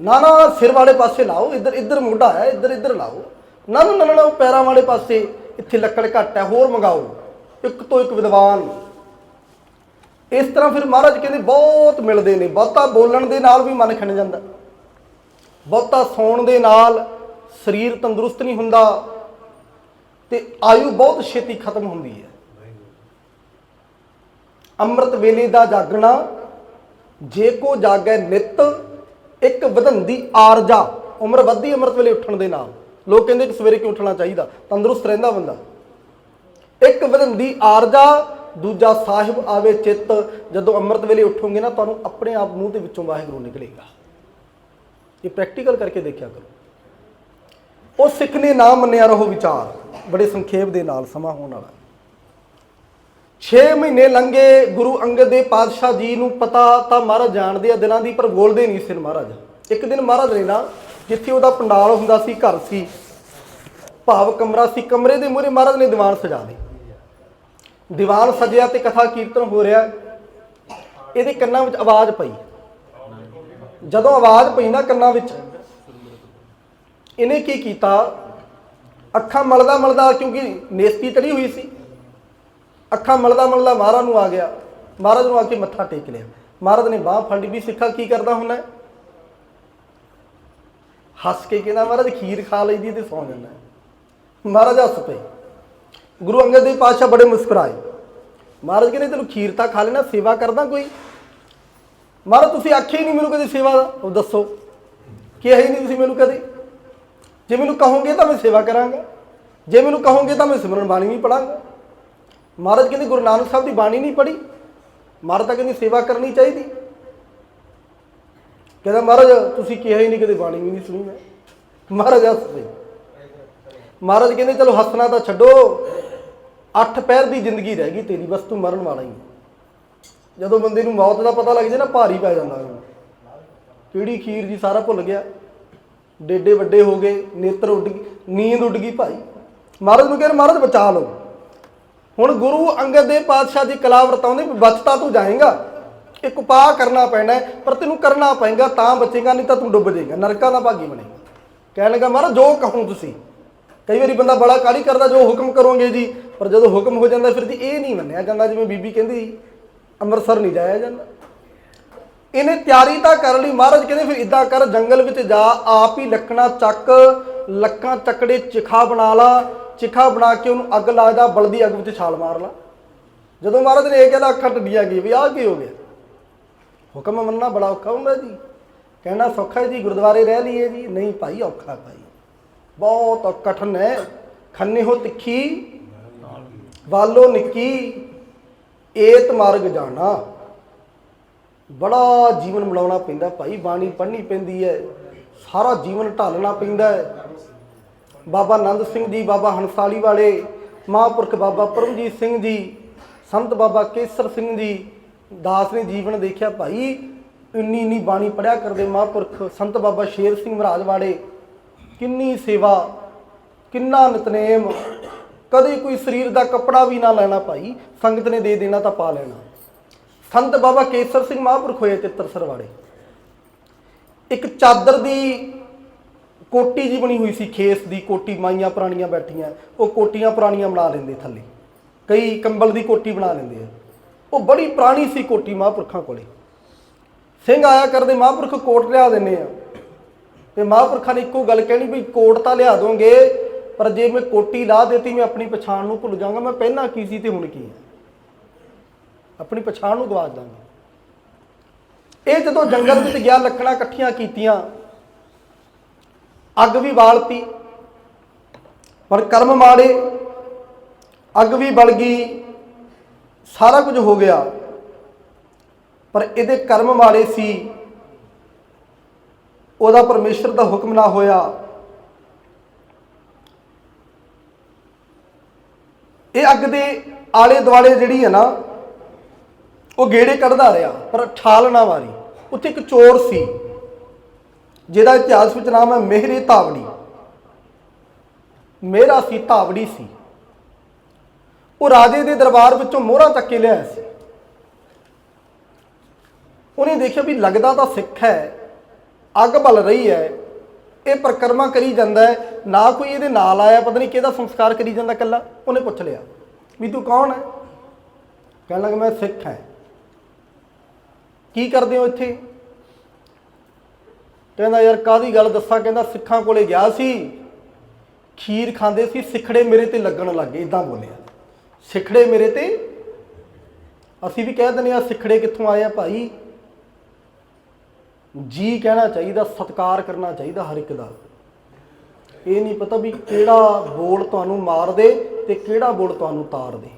ਨਾ ਨਾ ਸਿਰ ਵਾਲੇ ਪਾਸੇ ਲਾਓ, ਇੱਧਰ ਇੱਧਰ ਮੋਢਾ ਹੈ, ਇੱਧਰ ਇੱਧਰ ਲਾਓ। ਨਾ ਨਾ ਨਾ ਨਾ ਪੈਰਾਂ ਵਾਲੇ ਪਾਸੇ, ਇੱਥੇ ਲੱਕੜ ਘੱਟ ਹੈ, ਹੋਰ ਮੰਗਾਓ। ਇੱਕ ਤੋਂ ਇੱਕ ਵਿਦਵਾਨ। ਇਸ ਤਰ੍ਹਾਂ ਫਿਰ ਮਹਾਰਾਜ ਕਹਿੰਦੇ, ਬਹੁਤ ਮਿਲਦੇ ਨੇ, ਬਹੁਤਾ ਬੋਲਣ ਦੇ ਨਾਲ ਵੀ ਮਨ ਖਿੰਡ ਜਾਂਦਾ। ਬਹੁਤਾ ਸੌਣ ਦੇ ਨਾਲ ਸਰੀਰ ਤੰਦਰੁਸਤ ਨਹੀਂ ਹੁੰਦਾ ਤੇ ਆਯੂ ਬਹੁਤ ਛੇਤੀ ਖਤਮ ਹੁੰਦੀ ਹੈ। ਅੰਮ੍ਰਿਤ ਵੇਲੇ ਦਾ ਜਾਗਣਾ, ਜੇ ਕੋ ਜਾਗੈ ਨਿਤ ਇੱਕ ਵਧੰਦੀ ਆਰਜਾ ਉਮਰ ਵੱਧਦੀ ਅੰਮ੍ਰਿਤ ਵੇਲੇ ਉੱਠਣ ਦੇ ਨਾਲ। ਲੋਕ ਕਹਿੰਦੇ ਕਿ ਸਵੇਰੇ ਕਿਉਂ ਉੱਠਣਾ ਚਾਹੀਦਾ? ਤੰਦਰੁਸਤ ਰਹਿੰਦਾ ਬੰਦਾ। ਇੱਕ ਵਧੰਦੀ ਆਰਜਾ ਦੂਜਾ ਸਾਹਿਬ ਆਵੇ ਚਿੱਤ। ਜਦੋਂ ਅੰਮ੍ਰਿਤ ਵੇਲੇ ਉੱਠੋਗੇ ਨਾ, ਤੁਹਾਨੂੰ ਆਪਣੇ ਆਪ ਮੂੰਹ ਦੇ ਵਿੱਚੋਂ ਵਾਹਿਗੁਰੂ ਨਿਕਲੇਗਾ। ਇਹ ਪ੍ਰੈਕਟੀਕਲ ਕਰਕੇ ਦੇਖਿਆ ਕਰੋ। ਉਹ ਸਿੱਖ ਨੇ ਨਾ ਮੰਨਿਆ ਰਹੋ ਵਿਚਾਰ। ਬੜੇ ਸੰਖੇਪ ਦੇ ਨਾਲ ਸਮਾਂ ਹੋਣ ਵਾਲਾ 6 ਮਹੀਨੇ ਲੰਘੇ ਗੁਰੂ ਅੰਗਦ ਦੇ ਪਾਤਸ਼ਾਹ ਜੀ ਨੂੰ ਪਤਾ ਤਾਂ ਮਹਾਰਾਜ ਜਾਣਦੇ ਆ ਦਿਨਾਂ ਦੀ, ਪਰ ਬੋਲਦੇ ਨਹੀਂ ਸੀ ਮਹਾਰਾਜ। ਇੱਕ ਦਿਨ ਮਹਾਰਾਜ ਨੇ ਨਾ ਜਿੱਥੇ ਉਹਦਾ ਪੰਡਾਲ ਹੁੰਦਾ ਸੀ, ਘਰ ਸੀ, ਭਾਵ ਕਮਰਾ ਸੀ, ਕਮਰੇ ਦੇ ਮੂਹਰੇ ਮਹਾਰਾਜ ਨੇ ਦੀਵਾਨ ਸਜਾ ਦੇ ਦੀਵਾਨ ਸਜਿਆ ਤੇ ਕਥਾ ਕੀਰਤਨ ਹੋ ਰਿਹਾ। ਇਹਦੇ ਕੰਨਾਂ ਵਿੱਚ ਆਵਾਜ਼ ਪਈ। ਜਦੋਂ ਆਵਾਜ਼ ਪਈ ਨਾ ਕੰਨਾਂ ਵਿੱਚ, ਇਹਨੇ ਕੀ ਕੀਤਾ? ਅੱਖਾਂ ਮਲਦਾ ਮਲਦਾ ਕਿਉਂਕਿ ਨੇਸਤੀ ਚੜੀ ਹੋਈ ਸੀ। ਅੱਖਾਂ ਮਲਦਾ ਮਲਦਾ ਮਹਾਰਾਜ ਨੂੰ ਆ ਗਿਆ। ਮਹਾਰਾਜ ਨੂੰ ਆ ਕੇ ਮੱਥਾ ਟੇਕ ਲਿਆ। ਮਹਾਰਾਜ ਨੇ ਬਾਹ ਫੜੀ ਵੀ ਸਿੱਖਾ ਕੀ ਕਰਦਾ ਹੁੰਦਾ ਹੱਸ ਕੇ ਕਹਿੰਦਾ, ਮਹਾਰਾਜ, ਖੀਰ ਖਾ ਲਈਦੀ ਤੇ ਸੌਂ ਜਾਂਦਾ ਮਹਾਰਾਜ ਹੱਸ ਪਏ। ਗੁਰੂ ਅੰਗਦ ਦੇਵ ਪਾਤਸ਼ਾਹ ਬੜੇ ਮੁਸਕਰਾਏ। ਮਹਾਰਾਜ ਕਹਿੰਦੇ, ਤੈਨੂੰ ਖੀਰ ਤਾਂ ਖਾ ਲੈਣਾ ਸੇਵਾ ਕਰਦਾ ਕੋਈ? ਮਹਾਰਾਜ, ਤੁਸੀਂ ਆਖਿਆ ਹੀ ਨਹੀਂ ਮੈਨੂੰ ਕਦੇ ਸੇਵਾ ਦਾ। ਉਹ ਦੱਸੋ। ਕਿਹਾ ਹੀ ਨਹੀਂ ਤੁਸੀਂ ਮੈਨੂੰ ਕਦੇ। ਜੇ ਮੈਨੂੰ ਕਹੋਗੇ ਤਾਂ ਮੈਂ ਸੇਵਾ ਕਰਾਂਗਾ। ਜੇ ਮੈਨੂੰ ਕਹੋਗੇ ਤਾਂ ਮੈਂ ਸਿਮਰਨ ਬਾਣੀ ਵੀ ਪੜਾਂਗਾ ਮਹਾਰਾਜ ਕਹਿੰਦੇ ਗੁਰੂ ਨਾਨਕ ਸਾਹਿਬ ਦੀ ਬਾਣੀ ਨਹੀਂ ਪੜ੍ਹੀ। ਮਹਾਰਾਜ ਤਾਂ ਕਹਿੰਦੀ ਸੇਵਾ ਕਰਨੀ ਚਾਹੀਦੀ। ਕਹਿੰਦਾ ਮਹਾਰਾਜ, ਤੁਸੀਂ ਕਿਹਾ ਹੀ ਨਹੀਂ ਕਦੇ ਬਾਣੀ ਵੀ ਨਹੀਂ ਸੁਣੀ ਮੈਂ। ਮਹਾਰਾਜ ਹੱਸਦੇ ਮਹਾਰਾਜ ਕਹਿੰਦੇ, ਚਲੋ ਹੱਸਣਾ ਤਾਂ ਛੱਡੋ। ਅੱਠ ਪਹਿਰ ਦੀ ਜ਼ਿੰਦਗੀ ਰਹਿ ਗਈ ਤੇਰੀ, ਬਸ ਤੂੰ ਮਰਨ ਵਾਲਾ ਹੀ ਜਦੋਂ ਬੰਦੇ ਨੂੰ ਮੌਤ ਦਾ ਪਤਾ ਲੱਗ ਜੇ ਨਾ, ਭਾਰੀ ਪੈ ਜਾਂਦਾ ਉਹਨੂੰ। ਕਿਹੜੀ ਖੀਰ ਜੀ ਸਾਰਾ ਭੁੱਲ ਗਿਆ। ਡੇਡੇ ਵੱਡੇ ਹੋ ਗਏ, ਨੇਤਰ ਉੱਡ ਗਈ, ਨੀਂਦ ਉੱਡ ਗਈ ਭਾਈ। ਮਹਾਰਾਜ ਨੂੰ ਕਹਿੰਦੇ ਮਹਾਰਾਜ ਬਚਾ ਲਓ। ਹੁਣ ਗੁਰੂ ਅੰਗਦ ਦੇ ਪਾਤਸ਼ਾਹ ਦੀ ਕਲਾ ਵਰਤਾਉਂਦੇ ਵੀ ਬਚਤਾ ਤੂੰ ਜਾਏਗਾ। ਇੱਕ ਉਪਾਅ ਕਰਨਾ ਪੈਣਾ ਪਰ ਤੈਨੂੰ ਕਰਨਾ ਪਏਗਾ ਤਾਂ ਬਚੇਗਾ ਨਹੀਂ ਤਾਂ ਤੂੰ ਡੁੱਬ ਜਾਏਗਾ ਨਰਕਾਂ ਦਾ ਭਾਗੀ ਬਣੇਗਾ। ਕਹਿਣ ਲੱਗਾ ਮਹਾਰਾਜ ਜੋ ਕਹੂੰ ਤੁਸੀਂ। ਕਈ ਵਾਰੀ ਬੰਦਾ ਬੜਾ ਕਾਲੀ ਕਰਦਾ ਜੋ ਹੁਕਮ ਕਰੋਗੇ ਜੀ। ਪਰ ਜਦੋਂ ਹੁਕਮ ਹੋ ਜਾਂਦਾ ਫਿਰ ਜੀ ਇਹ ਨਹੀਂ ਮੰਨਿਆ ਜਾਂਦਾ ਜਿਵੇਂ ਬੀਬੀ ਕਹਿੰਦੀ ਸੀ, ਅੰਮ੍ਰਿਤਸਰ ਨਹੀਂ ਜਾਇਆ ਜਾਂਦਾ। ਇਹਨੇ ਤਿਆਰੀ ਤਾਂ ਕਰ ਲਈ ਮਹਾਰਾਜ ਕਹਿੰਦੇ ਫਿਰ ਇਦਾਂ ਕਰ ਜੰਗਲ ਵਿੱਚ ਜਾ ਆਪ ਹੀ ਲੱਕਣਾ ਚੱਕ ਲੱਕਾਂ ਚੱਕੜੇ ਚਿਖਾ ਬਣਾ ਲਾ ਚਿਖਾ ਬਣਾ ਕੇ ਉਹਨੂੰ ਅੱਗ ਲਾ ਬਲਦੀ ਅੱਗ ਵਿੱਚ ਛਾਲ ਮਾਰ ਲਾ। ਜਦੋਂ ਮਹਾਰਾਜ ਨੇ ਇਹ ਕਿਹਾ, ਅੱਖਾਂ ਟੱਡੀਆਂ ਗਈ ਵੀ ਆਹ ਕੀ ਹੋ ਗਿਆ? ਹੁਕਮ ਮੰਨਣਾ ਬੜਾ ਔਖਾ ਹੁੰਦਾ ਜੀ। ਕਹਿਣਾ ਸੌਖਾ ਹੈ ਜੀ, ਗੁਰਦੁਆਰੇ ਰਹਿ ਲਈਏ ਜੀ। ਨਹੀਂ ਭਾਈ, ਔਖਾ ਭਾਈ। ਬਹੁਤ ਕਠਨ ਹੈ। ਖੰਨੇ ਹੋ ਤਿੱਖੀ, ਵਾਲੋ ਨਿੱਕੀ, ਏਤ ਮਾਰਗ ਜਾਣਾ। ਬੜਾ ਜੀਵਨ ਬਣਾਉਣਾ ਪੈਂਦਾ ਭਾਈ, ਬਾਣੀ ਪੜ੍ਹਨੀ ਪੈਂਦੀ ਹੈ। ਸਾਰਾ ਜੀਵਨ ਢਾਲਣਾ ਪੈਂਦਾ ਹੈ। ਬਾਬਾ ਆਨੰਦ ਸਿੰਘ ਜੀ, ਬਾਬਾ ਹੰਸਾਲੀ ਵਾਲੇ, ਮਹਾਂਪੁਰਖ ਬਾਬਾ ਪਰਮਜੀਤ ਸਿੰਘ ਜੀ, ਸੰਤ ਬਾਬਾ ਕੇਸਰ ਸਿੰਘ ਜੀ, ਦਾਸ ਨੇ ਜੀਵਨ ਦੇਖਿਆ ਭਾਈ, ਇੰਨੀ ਇੰਨੀ ਬਾਣੀ ਪੜਿਆ ਕਰਦੇ ਮਹਾਂਪੁਰਖ ਸੰਤ ਬਾਬਾ ਸ਼ੇਰ ਸਿੰਘ ਮਹਾਰਾਜ ਵਾਲੇ, ਕਿੰਨੀ ਸੇਵਾ, ਕਿੰਨਾ ਨਿਤਨੇਮ, ਕਦੇ ਕੋਈ ਸਰੀਰ ਦਾ ਕੱਪੜਾ ਵੀ ਨਾ ਲੈਣਾ ਭਾਈ, ਸੰਗਤ ਨੇ ਦੇ ਦੇਣਾ ਤਾਂ ਪਾ ਲੈਣਾ। ਸੰਤ ਬਾਬਾ ਕੇਸਰ ਸਿੰਘ ਮਹਾਂਪੁਰਖ ਹੋਏ ਚਿੱਤਰਸਰ ਵਾਲੇ। ਇੱਕ ਚਾਦਰ ਦੀ ਕੋਟੀ ਜੀ ਬਣੀ ਹੋਈ ਸੀ ਖੇਸ ਦੀ, ਕੋਟੀ ਮਾਈਆਂ ਪੁਰਾਣੀਆਂ ਬੈਠੀਆਂ, ਉਹ ਕੋਟੀਆਂ ਪੁਰਾਣੀਆਂ ਬਣਾ ਲੈਂਦੇ ਥੱਲੇ। ਕਈ ਕੰਬਲ ਦੀ ਕੋਟੀ ਬਣਾ ਲੈਂਦੇ ਆ। ਉਹ ਬੜੀ ਪੁਰਾਣੀ ਸੀ ਕੋਟੀ ਮਹਾਂਪੁਰਖਾਂ ਕੋਲੇ। ਸਿੰਘ ਆਇਆ ਕਰਦੇ, ਮਹਾਂਪੁਰਖ ਕੋਟ ਲਿਆ ਦਿੰਨੇ ਆ। ਤੇ ਮਹਾਂਪੁਰਖਾਂ ਨੇ ਇੱਕੋ ਗੱਲ ਕਹਿਣੀ ਵੀ ਕੋਟ ਤਾਂ ਲਿਆ ਦੋਗੇ, ਪਰ ਜੇ ਮੈਂ ਕੋਟੀ ਲਾ ਦਿੱਤੀ, ਮੈਂ ਆਪਣੀ ਪਛਾਣ ਨੂੰ ਭੁੱਲ ਜਾਵਾਂਗਾ। ਮੈਂ ਪਹਿਲਾਂ ਕੀ ਸੀ ਤੇ ਹੁਣ ਕੀ ਹੈ ਆਪਣੀ ਪਛਾਣ ਨੂੰ ਗਵਾਚ ਦਾਂਗਾ। ਇਹ ਜਦੋਂ ਜੰਗਲ ਵਿੱਚ ਗਿਆ, ਲੱਕੜਾਂ ਇਕੱਠੀਆਂ ਕੀਤੀਆਂ ਅੱਗ ਵੀ ਬਾਲਤੀ, ਪਰ ਕਰਮ ਮਾੜੇ, ਅੱਗ ਵੀ ਬਲ ਗਈ, ਸਾਰਾ ਕੁਝ ਹੋ ਗਿਆ। ਪਰ ਇਹਦੇ ਕਰਮ ਮਾੜੇ ਸੀ, ਉਹਦਾ ਪਰਮੇਸ਼ਰ ਦਾ ਹੁਕਮ ਨਾ ਹੋਇਆ। ਇਹ ਅੱਗ ਦੇ ਆਲੇ ਦੁਆਲੇ ਜਿਹੜੀ ਹੈ ਨਾ, ਉਹ ਗੇੜੇ ਕੱਢਦਾ ਰਿਹਾ, ਪਰ ਠਾਲ ਨਾ ਮਾਰੀ। ਉੱਥੇ ਇੱਕ ਚੋਰ ਸੀ। ਜਿਹਦਾ ਇਤਿਹਾਸ ਵਿੱਚ ਨਾਮ ਹੈ ਮਿਹਰੇ ਧਾਵੜੀ। ਮੇਰਾ ਸੀ ਧਾਵੜੀ ਸੀ। ਉਹ ਰਾਜੇ ਦੇ ਦਰਬਾਰ ਵਿੱਚੋਂ ਮੋਹਰਾਂ ਚੱਕ ਕੇ ਲਿਆਇਆ ਸੀ। ਉਹਨੇ ਦੇਖਿਆ ਵੀ ਲੱਗਦਾ ਤਾਂ ਸਿੱਖ ਹੈ, ਅੱਗ ਬਲ ਰਹੀ ਹੈ, ਇਹ ਪ੍ਰਕਰਮਾ ਕਰੀ ਜਾਂਦਾ ਹੈ, ਨਾ ਕੋਈ ਇਹਦੇ ਨਾਲ ਆਇਆ, ਪਤਾ ਨਹੀਂ ਕਿਹਦਾ ਸੰਸਕਾਰ ਕਰੀ ਜਾਂਦਾ ਕੱਲਾ ਉਹਨੇ ਪੁੱਛ ਲਿਆ, ਵੀ ਤੂੰ ਕੌਣ ਹੈ? ਕਹਿਣ ਲੱਗਾ ਮੈਂ ਸਿੱਖ ਹਾਂ। ਕੀ ਕਰਦੇ ਹੋ ਇੱਥੇ? ਕਹਿੰਦਾ ਯਾਰ ਕਾਦੀ ਗੱਲ ਦੱਸਾਂ? ਕਹਿੰਦਾ ਸਿੱਖਾਂ ਕੋਲੇ ਗਿਆ ਸੀ। ਖੀਰ ਖਾਂਦੇ ਸੀ, ਸਿੱਖੜੇ ਮੇਰੇ ਤੇ ਲੱਗਣ ਲੱਗੇ ਇਦਾਂ ਬੋਲਿਆ। ਸਿੱਖੜੇ ਮੇਰੇ ਤੇ? ਅਸੀਂ ਵੀ ਕਹਿ ਦਿੰਦੇ ਆ ਸਿੱਖੜੇ ਕਿੱਥੋਂ ਆਏ ਆ ਭਾਈ? ਜੀ ਕਹਿਣਾ ਚਾਹੀਦਾ, ਸਤਿਕਾਰ ਕਰਨਾ ਚਾਹੀਦਾ ਹਰ ਇੱਕ ਦਾ। ਇਹ ਨਹੀਂ ਪਤਾ ਵੀ ਕਿਹੜਾ ਬੋਲ ਤੁਹਾਨੂੰ ਮਾਰ ਦੇ ਤੇ ਕਿਹੜਾ ਬੋਲ ਤੁਹਾਨੂੰ ਤਾਰ ਦੇ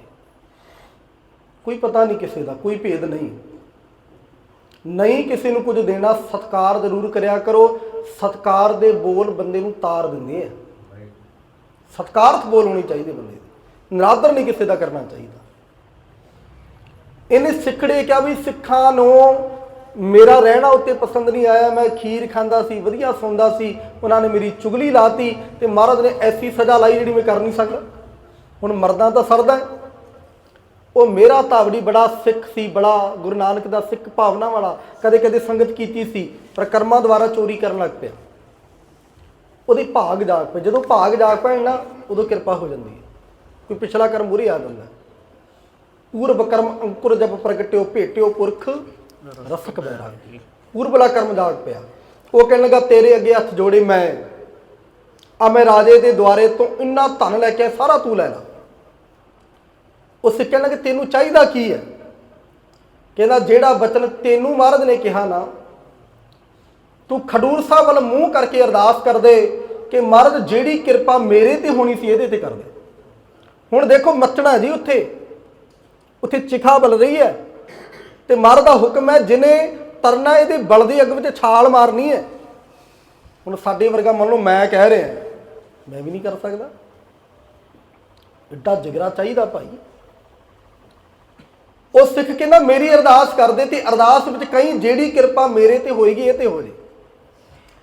ਕੋਈ ਪਤਾ ਨਹੀਂ ਕਿਸੇ ਦਾ, ਕੋਈ ਭੇਦ ਨਹੀਂ। ਨਹੀਂ ਕਿਸੇ ਨੂੰ ਕੁਝ ਦੇਣਾ, ਸਤਕਾਰ ਜ਼ਰੂਰ ਕਰਿਆ ਕਰੋ। ਸਤਕਾਰ ਦੇ ਬੋਲ ਬੰਦੇ ਨੂੰ ਤਾਰ ਦਿੰਦੇ ਆ। ਸਤਕਾਰਤ ਬੋਲ ਹੋਣੀ ਚਾਹੀਦੀ ਬੰਦੇ ਦੀ। ਨਰਾਦਰ ਨਹੀਂ ਕਿਸੇ ਦਾ ਕਰਨਾ ਚਾਹੀਦਾ। ਇਹਨੇ ਸਿੱਖੜੇ ਕਿਹਾ ਵੀ, ਸਿੱਖਾਂ ਨੂੰ ਮੇਰਾ ਰਹਿਣਾ ਉੱਤੇ ਪਸੰਦ ਨਹੀਂ ਆਇਆ, ਮੈਂ ਖੀਰ ਖਾਂਦਾ ਸੀ, ਵਧੀਆ ਸੌਂਦਾ ਸੀ, ਉਹਨਾਂ ਨੇ ਮੇਰੀ ਚੁਗਲੀ ਲਾਤੀ ਤੇ ਮਹਾਰਾਜ ਨੇ ਐਸੀ ਸਜ਼ਾ ਲਾਈ ਜਿਹੜੀ ਮੈਂ ਕਰ ਨਹੀਂ ਸਕਦਾ। ਹੁਣ ਮਰਦਾਂ ਤਾਂ ਸਰਦਾ ਹੈ। ਉਹ ਮੇਰਾ ਤਾਵੜੀ ਬੜਾ ਸਿੱਖ ਸੀ ਬੜਾ ਗੁਰੂ ਨਾਨਕ ਦਾ ਸਿੱਖ ਭਾਵਨਾ ਵਾਲਾ ਕਦੇ ਕਦੇ ਸੰਗਤ ਕੀਤੀ ਸੀ ਪਰ ਕਰਮਾਂ ਦੁਆਰਾ ਚੋਰੀ ਕਰਨ ਲੱਗ ਪਿਆ। ਉਹਦੇ ਭਾਗ ਜਾਗ ਪਏ ਜਦੋਂ ਭਾਗ ਜਾਗ ਪੈਣ ਨਾ ਉਦੋਂ ਕਿਰਪਾ ਹੋ ਜਾਂਦੀ ਹੈ। ਕੋਈ ਪਿਛਲਾ ਕਰਮ ਮੂਹਰੇ ਆ ਜਾਂਦਾ। ਪੂਰਬ ਕਰਮ ਅੰਕੁਰ ਜਬ ਪ੍ਰਗਟਿਓ ਭੇਟਿਓ ਪੁਰਖ ਰਸਕ ਬੈਰਾਗੀ। ਪੂਰਬਲਾ ਕਰਮ ਜਾਗ ਪਿਆ। ਉਹ ਕਹਿਣ ਲੱਗਾ ਤੇਰੇ ਅੱਗੇ ਹੱਥ ਜੋੜੇ ਮੈਂ। ਆ ਮੈਂ ਰਾਜੇ ਦੇ ਦੁਆਰੇ ਤੋਂ ਇੰਨਾ ਧਨ ਲੈ ਕੇ ਆਇਆ, ਸਾਰਾ ਤੂੰ ਲੈ ਲੈ। ਉਹ ਸਿੱਖ ਕਹਿਣ ਲੱਗੇ, ਤੈਨੂੰ ਚਾਹੀਦਾ ਕੀ ਹੈ? ਕਹਿੰਦਾ, ਜਿਹੜਾ ਬਚਨ ਤੈਨੂੰ ਮਹਾਰਾਜ ਨੇ ਕਿਹਾ ਨਾ, ਤੂੰ ਖਡੂਰ ਸਾਹਿਬ ਵੱਲ ਮੂੰਹ ਕਰਕੇ ਅਰਦਾਸ ਕਰ ਦੇ ਕਿ ਮਹਾਰਾਜ ਜਿਹੜੀ ਕਿਰਪਾ ਮੇਰੇ ਤੇ ਹੋਣੀ ਸੀ, ਇਹਦੇ ਤੇ ਕਰ ਦੇ। ਹੁਣ ਦੇਖੋ, ਮੱਚਣਾ ਜੀ ਉੱਥੇ। ਉੱਥੇ ਚਿਖਾ ਬਲ ਰਹੀ ਹੈ ਤੇ ਮਹਾਰਾਜ ਦਾ ਹੁਕਮ ਹੈ, ਜਿਨੇ ਤਰਨਾ ਇਹਦੇ ਬਲ ਦੀ ਅੱਗ ਵਿੱਚ ਛਾਲ ਮਾਰਨੀ ਹੈ। ਹੁਣ ਸਾਡੇ ਵਰਗਾ ਮੰਨ ਲਓ ਮੈਂ ਕਹਿ ਰਿਹਾ, ਮੈਂ ਵੀ ਨਹੀਂ ਕਰ ਸਕਦਾ। ਐਡਾ ਜਿਗਰਾ ਚਾਹੀਦਾ ਭਾਈ। ਉਹ ਸਿੱਖ ਕਹਿੰਦਾ ਮੇਰੀ ਅਰਦਾਸ ਕਰਦੇ ਤੇ ਅਰਦਾਸ ਵਿੱਚ ਕਈ ਜਿਹੜੀ ਕਿਰਪਾ ਮੇਰੇ ਤੇ ਹੋਏਗੀ, ਇਹ ਤੇ ਹੋ ਜੇ।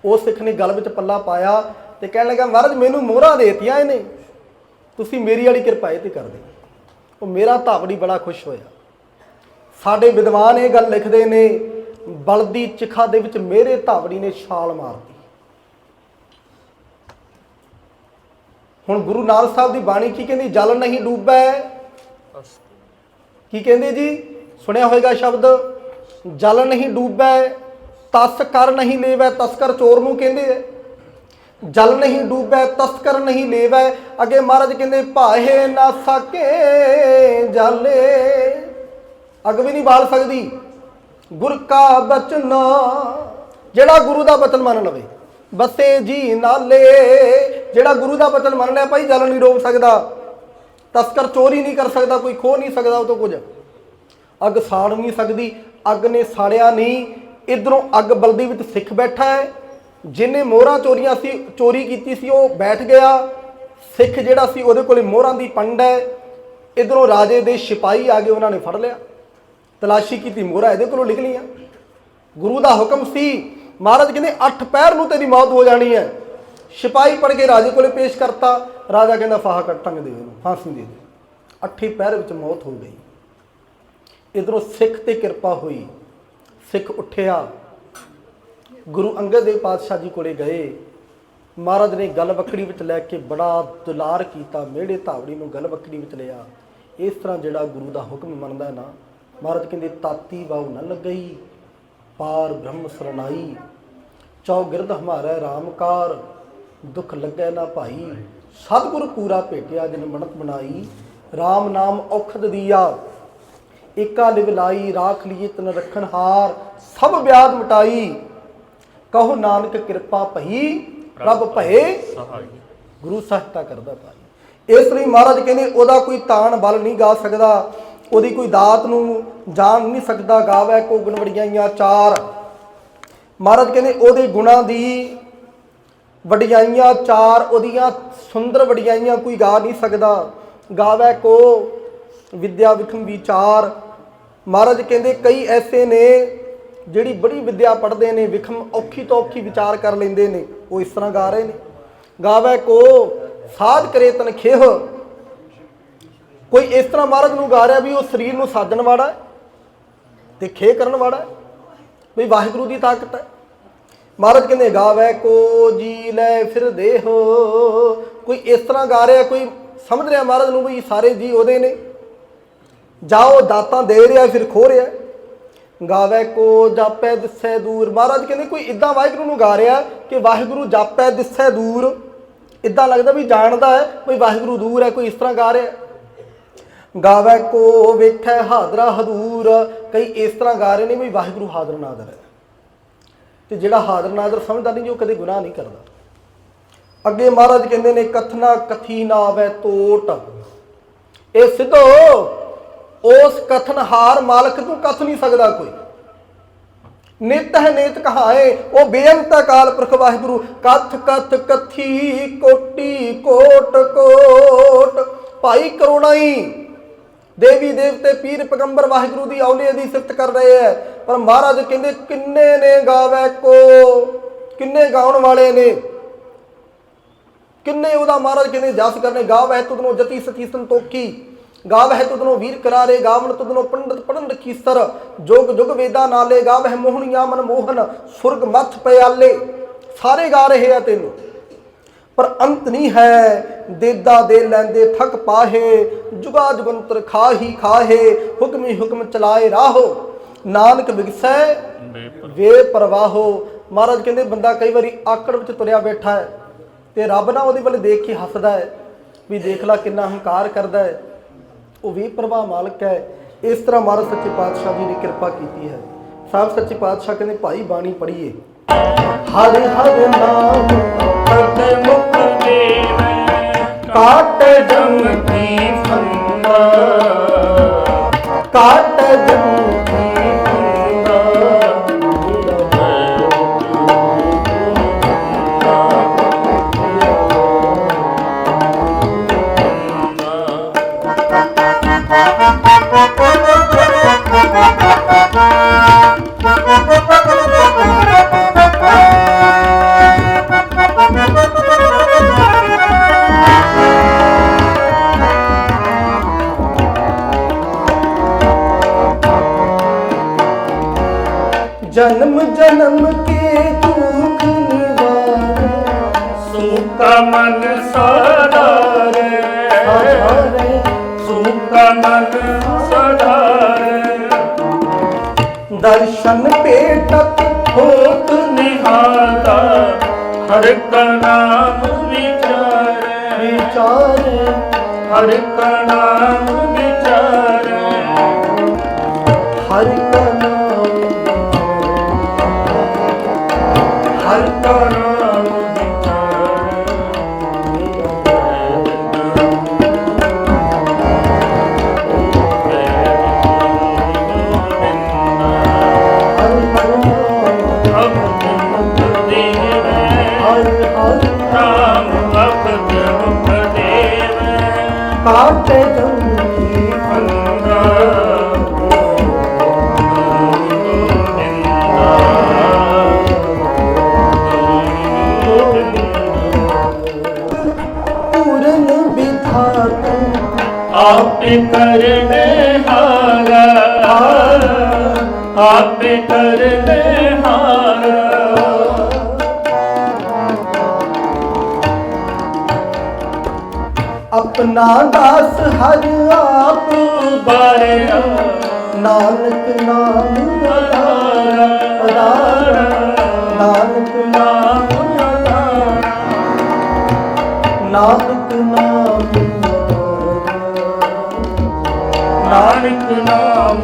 ਉਹ ਸਿੱਖ ਨੇ ਗੱਲ ਵਿੱਚ ਪੱਲਾ ਪਾਇਆ ਤੇ ਕਹਿਣ ਲੱਗਾ, ਮਹਾਰਾਜ, ਮੈਨੂੰ ਮੋਹਰਾਂ ਦੇਤੀਆਂ ਇਹਨੇ। ਤੁਸੀਂ ਮੇਰੀ ਵਾਲੀ ਕਿਰਪਾ ਇਹ ਤੇ ਕਰ ਦੇ ਉਹ ਮੇਰਾ ਧਾਵੜੀ ਬੜਾ ਖੁਸ਼ ਹੋਇਆ। ਸਾਡੇ ਵਿਦਵਾਨ ਇਹ ਗੱਲ ਲਿਖਦੇ ਨੇ, ਬਲਦੀ ਚਿਖਾ ਦੇ ਵਿੱਚ ਮੇਰੇ ਧਾਵੜੀ ਨੇ ਛਾਲ ਮਾਰਤੀ। ਹੁਣ ਗੁਰੂ ਨਾਨਕ ਸਾਹਿਬ ਦੀ ਬਾਣੀ ਕੀ ਕਹਿੰਦੀ, ਜਲ ਨਹੀਂ ਡੂਬੈ ਕੀ ਕਹਿੰਦੇ ਜੀ? ਸੁਣਿਆ ਹੋਵੇਗਾ ਸ਼ਬਦ, ਜਲ ਨਹੀਂ ਡੂਬੈ ਤਸਕਰ ਨਹੀਂ ਲੇਵੈ ਤਸਕਰ ਚੋਰ ਨੂੰ ਕਹਿੰਦੇ ਐ। ਜਲ ਨਹੀਂ ਡੂਬੈ ਤਸਕਰ ਨਹੀਂ ਲੇਵੈ। ਅੱਗੇ ਮਹਾਰਾਜ ਕਹਿੰਦੇ, ਭਾਹੇ ਨਾ ਸਕੇ ਜਾਲੇ ਅੱਗ ਵੀ ਨਹੀਂ ਬਾਲ ਸਕਦੀ। ਗੁਰ ਕਾ ਬਚਨਾ, ਜਿਹੜਾ ਗੁਰੂ ਦਾ ਬਚਨ ਮੰਨ ਲਵੇ। ਬਸੇ ਜੀ ਨਾਲੇ, ਜਿਹੜਾ ਗੁਰੂ ਦਾ ਬਚਨ ਮੰਨ ਲਿਆ ਭਾਈ, ਜਲ ਨਹੀਂ ਰੋਕ ਸਕਦਾ। ਤਸਕਰ ਚੋਰੀ ਨਹੀਂ ਕਰ ਸਕਦਾ, ਕੋਈ ਖੋ ਨਹੀਂ ਸਕਦਾ ਉਹ ਤੋਂ ਕੁਝ। ਅੱਗ ਸਾੜ ਨਹੀਂ ਸਕਦੀ, ਅੱਗ ਨੇ ਸਾੜਿਆ ਨਹੀਂ। ਇਧਰੋਂ ਅੱਗ ਬਲਦੀ ਵਿੱਚ ਸਿੱਖ ਬੈਠਾ ਹੈ। ਜਿਨੇ ਮੋਹਰਾਂ ਚੋਰੀਆਂ ਸੀ, ਚੋਰੀ ਕੀਤੀ ਸੀ, ਉਹ ਬੈਠ ਗਿਆ। ਸਿੱਖ ਜਿਹੜਾ ਸੀ, ਉਹਦੇ ਕੋਲੇ ਮੋਹਰਾਂ ਦੀ ਪੰਡ ਹੈ। ਇਧਰੋਂ ਰਾਜੇ ਦੇ ਸਿਪਾਹੀ ਆ ਗਏ ਉਹਨਾਂ ਨੇ ਫੜ ਲਿਆ। ਤਲਾਸ਼ੀ ਕੀਤੀ, ਮੋਹਰਾਂ ਇਹਦੇ ਕੋਲੋਂ ਨਿਕਲੀਆਂ। ਗੁਰੂ ਦਾ ਹੁਕਮ ਸੀ, ਮਹਾਰਾਜ ਕਹਿੰਦੇ, ਅੱਠ ਪੈਰ ਨੂੰ ਤੇਰੀ ਮੌਤ ਹੋ ਜਾਣੀ ਹੈ। ਸਿਪਾਹੀ ਪੜ ਕੇ ਰਾਜੇ ਕੋਲੇ ਪੇਸ਼ ਕਰਤਾ। ਰਾਜਾ ਕਹਿੰਦਾ, ਫਾਹਾ ਕੱਟ ਟੰਗ ਦੇ ਇਹਨੂੰ, ਫਾਂਸੀ ਦੇ ਦੇ। ਅੱਠੇ ਪੈਰ ਵਿੱਚ ਮੌਤ ਹੋ ਗਈ। ਇਧਰੋਂ ਸਿੱਖ ਤੇ ਕਿਰਪਾ ਹੋਈ। ਸਿੱਖ ਉੱਠਿਆ। ਗੁਰੂ ਅੰਗਦ ਦੇਵ ਪਾਤਸ਼ਾਹ ਜੀ ਕੋਲੇ ਗਏ। ਮਹਾਰਾਜ ਨੇ ਗਲ ਬੱਕੜੀ ਵਿੱਚ ਲੈ ਕੇ ਬੜਾ ਦੁਲਾਰ ਕੀਤਾ। ਮਿਹੜੇ ਧਾਵੜੀ ਨੂੰ ਗਲ ਬੱਕੜੀ ਵਿੱਚ ਲਿਆ। ਇਸ ਤਰ੍ਹਾਂ ਜਿਹੜਾ ਗੁਰੂ ਦਾ ਹੁਕਮ ਮੰਨਦਾ ਨਾ, ਮਹਾਰਾਜ ਕਹਿੰਦੇ, ਤਾਤੀ ਵਾਉ ਨ ਲੱਗਈ, ਪਾਰ ਬ੍ਰਹਮ ਸਰਨਾਈ ਚੌਗਿਰਦ ਹਮਾਰਾ ਰਾਮਕਾਰ। ਦੁੱਖ ਲੱਗੈ ਨਾ ਭਾਈ। ਸਤਿਗੁਰ ਪੂਰਾ ਭੇਟਿਆ, ਜਿਨ ਬਣਤ ਬਣਾਈ। RAM ਨਾਮ ਔਖਦ ਦੀਆ ਏਕਾ ਲਿਵ ਲਾਈ, ਰਾਖ ਲਈਏ ਤਨ ਰੱਖਣ ਹਾਰ। ਸਭ ਵਿਆਦ ਮਿਟਾਈ। ਕਹੋ ਨਾਨਕ ਕਿਰਪਾ ਭਈ ਰੱਬ ਭਏ। ਗੁਰੂ ਸਹਾਇਤਾ ਕਰਦਾ ਭਾਈ। ਇਸ ਲਈ ਮਹਾਰਾਜ ਕਹਿੰਦੇ, ਉਹਦਾ ਕੋਈ ਤਾਣ ਬਲ ਨਹੀਂ ਗਾ ਸਕਦਾ। ਉਹਦੀ ਕੋਈ ਦਾਤ ਨੂੰ ਜਾਣ ਨਹੀਂ ਸਕਦਾ। ਗਾਵੇ ਕੋ ਗੁਣ ਵਡਿਆਈਆਂ ਚਾਰ ਮਹਾਰਾਜ ਕਹਿੰਦੇ, ਉਹਦੇ ਗੁਣਾਂ ਦੀ ਵਡਿਆਈਆਂ ਚਾਰ ਉਹਦੀਆਂ ਸੁੰਦਰ ਵਡਿਆਈਆਂ ਕੋਈ ਗਾ ਨਹੀਂ ਸਕਦਾ। ਗਾਵੇ ਕੋ ਵਿਦਿਆ ਵਿਖਮ ਵਿਚਾਰ। ਮਹਾਰਾਜ ਕਹਿੰਦੇ ਕਈ ਐਸੇ ਨੇ ਜਿਹੜੀ ਬੜੀ ਵਿਦਿਆ ਪੜ੍ਹਦੇ ਨੇ, ਵਿਖਮ ਔਖੀ ਤੋਂ ਔਖੀ ਵਿਚਾਰ ਕਰ ਲੈਂਦੇ ਨੇ। ਉਹ ਇਸ ਤਰ੍ਹਾਂ ਗਾ ਰਹੇ ਨੇ। ਗਾਵੇ ਕੋ ਸਾਧ ਕਰੇ ਤਨ ਖੇਹ। ਕੋਈ ਇਸ ਤਰ੍ਹਾਂ ਮਹਾਰਾਜ ਨੂੰ ਗਾ ਰਿਹਾ ਵੀ ਉਹ ਸਰੀਰ ਨੂੰ ਸਾਜਣ ਵਾਲਾ ਹੈ ਤੇ ਖੇ ਕਰਨ ਵਾਲਾ ਵੀ ਵਾਹਿਗੁਰੂ ਦੀ ਤਾਕਤ ਹੈ। ਮਹਾਰਾਜ ਕਹਿੰਦੇ, ਗਾਵੇ ਕੋ ਜੀ ਲੈ ਫਿਰ ਹੋ। ਕੋਈ ਇਸ ਤਰ੍ਹਾਂ ਗਾ ਰਿਹਾ, ਕੋਈ ਸਮਝ ਰਿਹਾ ਮਹਾਰਾਜ ਨੂੰ ਵੀ ਸਾਰੇ ਜੀ ਉਹਦੇ ਨੇ। ਜਾਓ, ਦਾਤਾਂ ਦੇ ਰਿਹਾ, ਫਿਰ ਖੋ ਰਿਹਾ। ਗਾਵੇ ਕੋ ਜਾਪੈ ਦਿਸੈ ਦੂਰ। ਮਹਾਰਾਜ ਕਹਿੰਦੇ, ਕੋਈ ਇਦਾਂ ਵਾਹਿਗੁਰੂ ਨੂੰ ਗਾ ਰਿਹਾ ਕਿ ਵਾਹਿਗੁਰੂ ਜਾਪੈ ਦਿਸੈ ਦੂਰ। ਇਦਾਂ ਲੱਗਦਾ ਵੀ ਜਾਣਦਾ ਹੈ ਵੀ ਵਾਹਿਗੁਰੂ ਦੂਰ ਹੈ, ਕੋਈ ਇਸ ਤਰ੍ਹਾਂ ਗਾ ਰਿਹਾ। ਗਾਵੇ ਕੋ ਵੇਖੈ ਹਾਜ਼ਰਾ ਹਦੂਰ। ਕਈ ਇਸ ਤਰ੍ਹਾਂ ਗਾ ਰਹੇ ਨੇ ਵੀ ਵਾਹਿਗੁਰੂ ਹਾਜ਼ਰ ਨਾਜ਼ਰ ਹੈ ਤੇ ਜਿਹੜਾ ਹਾਜ਼ਰ ਨਾਜ਼ਰ ਸਮਝਦਾ ਨਹੀਂ ਜੀ ਉਹ ਕਦੇ ਗੁਨਾਹ ਨਹੀਂ ਕਰਦਾ। ਅੱਗੇ ਮਹਾਰਾਜ ਕਹਿੰਦੇ ਨੇ, ਕਥਨਾ ਕਥੀ ਨਾ ਤੋਟ। ਇਹ ਸਿੱਧੋ, ਉਸ ਕਥਨ ਹਾਰ ਮਾਲਕ ਨੂੰ ਕਥ ਨਹੀਂ ਸਕਦਾ ਕੋਈ। ਨਿਤ ਹੈ ਨੇਤ ਕਹਾਏ, ਉਹ ਬੇਅੰਤ ਕਾਲ ਪੁਰਖ ਵਾਹਿਗੁਰੂ। ਕਥ ਕਥ ਕਥੀ ਕੋਟੀ ਕੋਟ ਕੋਟ, ਭਾਈ ਕਰੋੜਾਈ ਦੇਵੀ ਦੇਵਤੇ ਪੀਰ ਪੈਗੰਬਰ ਵਾਹਿਗੁਰੂ ਦੀ ਔਲੀਏ ਦੀ ਸਿਫਤ ਕਰ ਰਹੇ ਹੈ। ਪਰ ਮਹਾਰਾਜ ਕਹਿੰਦੇ, ਕਿੰਨੇ ਨੇ ਗਾਵੇ ਕੋ ਕਿੰਨੇ ਗਾਉਣ ਵਾਲੇ ਨੇ? ਕਿੰਨੇ ਉਹਦਾ ਮਹਾਰਾਜ ਕਹਿੰਦੇ, ਜਸ ਕਰਨੇ ਗਾਵਹਿ ਤੁਧਨੋ ਜਤੀ ਸਤੀ ਸੰਤੋਖੀ। ਗਾਵਹਿ ਤੁਧਨੋ ਵੀਰ ਕਰਾਰੇ ਗਾਵਨ ਤੁਧਨੋ ਪੰਡਤ ਪੜਨ ਰਖੀਸਰ ਜੋਗ ਜੁਗ ਵੇਦਾ ਨਾਲੇ ਗਾਵਹਿ ਮੋਹਣੀਆਂ ਮਨ ਮੋਹਨ ਸੁਰਗ ਮੱਥ ਪਿਆਲੇ। ਸਾਰੇ ਗਾ ਰਹੇ ਆ ਤੈਨੂੰ। ਪਰ ਅੰਤ ਨਹੀਂ ਹੈ। ਦੇਦਾ ਦੇ ਲੈਂਦੇ ਥਕ ਪਾਹੇ, ਜੁਗਾ ਜੁਗੰਤਰ ਖਾਹੀ ਖਾਹੇ, ਹੁਕਮੀ ਹੁਕਮ ਚਲਾਏ ਰਾਹੋ। ਨਾਨਕ ਵਿਗਸੈ ਵੇ ਪ੍ਰਵਾਹੋ। ਮਹਾਰਾਜ ਕਹਿੰਦੇ, ਬੰਦਾ ਕਈ ਵਾਰੀ ਆਕੜ ਵਿੱਚ ਤੁਰਿਆ ਬੈਠਾ ਹੈ ਤੇ ਰੱਬ ਨਾ ਉਹਦੇ ਵੱਲ ਦੇਖ ਕੇ ਹੱਸਦਾ ਹੈ ਵੀ ਦੇਖ ਲੈ ਕਿੰਨਾ ਹੰਕਾਰ ਕਰਦਾ ਹੈ। ਉਹ ਵੀ ਪ੍ਰਵਾਹ ਮਾਲਕ ਹੈ। ਇਸ ਤਰ੍ਹਾਂ ਮਹਾਰਾਜ ਸੱਚੇ ਪਾਤਸ਼ਾਹ ਜੀ ਨੇ ਕਿਰਪਾ ਕੀਤੀ ਹੈ। ਸਾਹਿਬ ਸੱਚੇ ਪਾਤਸ਼ਾਹ ਕਹਿੰਦੇ, ਭਾਈ ਬਾਣੀ ਪੜ੍ਹੀਏ। ਹਰਿ ਹਰ ਨਾਮ ਤਤ ਮੁਖ ਦੇਵੈ ਕਾਟ ਜਮ ਕੀ ਫੰਦਾ ਕਾਟ ਜਮ ਹਰਿ ਕਾ ਨਾਮ ਵਿਚਾਰੇ। ਵਿਚਾਰੇ। ਹਰਿ ਆਪੇ ਕਰਨੇ ਹਾਰ। ਆਪੇ ਕਰਨੇ ਹਾਰ। ਆਪਣਾ ਦਾਸ ਹਰ ਆਪ ਨਾਮ। ਨਾਨਕ ਨਾਮ ਨਾਨਕ ਨਾਮ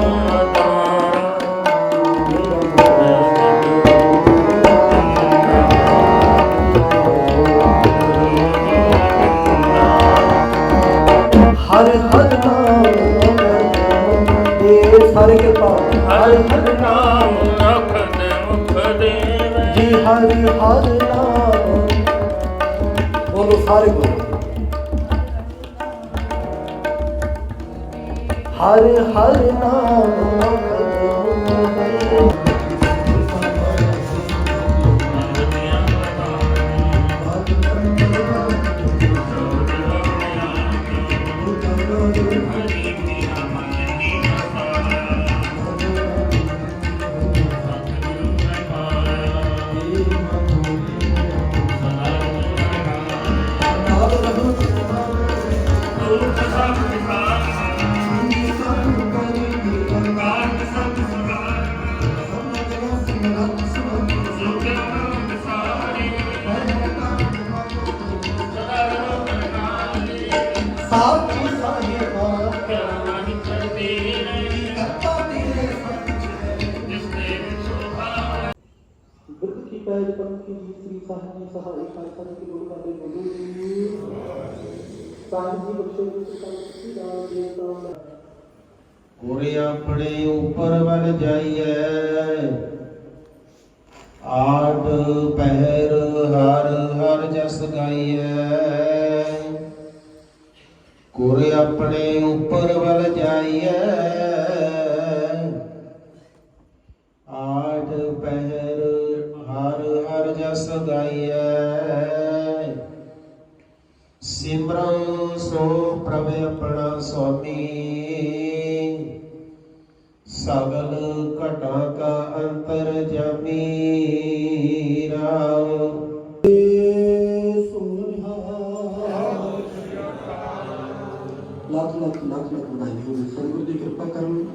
ਹਰ ਹਰ ਨਾਮ ਇਹ ਸਾਰੇ ਕੇ ਪਾਉ ਹਰ ਹਰ ਨਾਮ ਆਖਦ ਮੁਖ ਦੇਵੇ। ਜੀ ਹਰ ਹਰ ਨਾਮ। ਬੋਲੋ ਸਾਰੇ ਬੋਲੋ हर हर नाम ਪੈਜ ਪੰਥੀ ਜੀ ਸ੍ਰੀ ਸਾਹਿਬ ਜੀ ਸਹਾਈ ਸਾਹਿਬ ਜੀ ਬਖਸ਼ੋ ਜੀ ਸੰਤ ਕੀ ਰਾਮ ਗੁਰੇ ਆਪਣੇ ਉੱਪਰ ਵੱਲ ਜਾਈਐ। ਆਠ ਪਹਿਰ ਹਰ ਹਰ ਜਸ ਗਾਈਐ। ਗੁਰੇ ਆਪਣੇ ਉੱਪਰ ਵੱਲ ਜਾਈਐ। ਹਰ ਸਿਮਰਨ ਸੋ ਪ੍ਰਭ ਆਪਣਾ ਸੁਆਮੀ। ਸਗਲ ਘਟਾ ਕਾ ਅੰਤਰ ਜਮੀ ਰਾਮ। ਲੱਖ ਲੱਖ ਲੱਖ ਲੱਖ ਵਧਾਈ ਹੋਵੇ ਸਤਿਗੁਰੂ ਦੀ ਕਿਰਪਾ ਕਰਨ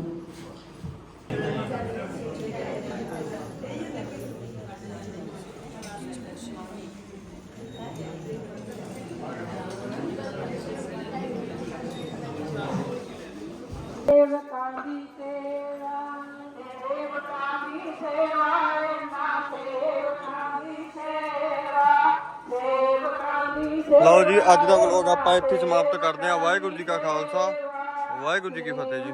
ਦੇਵਕਾਂ ਦੀ ਸੇਵਾ ਦੇਵਕਾਂ ਦੀ ਸੇਵਾ ਨਾ ਦੇਵਕਾਂ ਦੀ ਸੇਵਾ ਦੇਵਕਾਂ ਦੀ ਸੇਵਾ ਲਓ ਜੀ ਅੱਜ ਦਾ ਵਲੋਗ ਆਪਾਂ ਇੱਥੇ ਸਮਾਪਤ ਕਰਦੇ ਹਾਂ। ਵਾਹਿਗੁਰੂ ਜੀ ਕਾ ਖਾਲਸਾ। ਵਾਹਿਗੁਰੂ ਜੀ ਕੀ ਫਤਿਹ ਜੀ।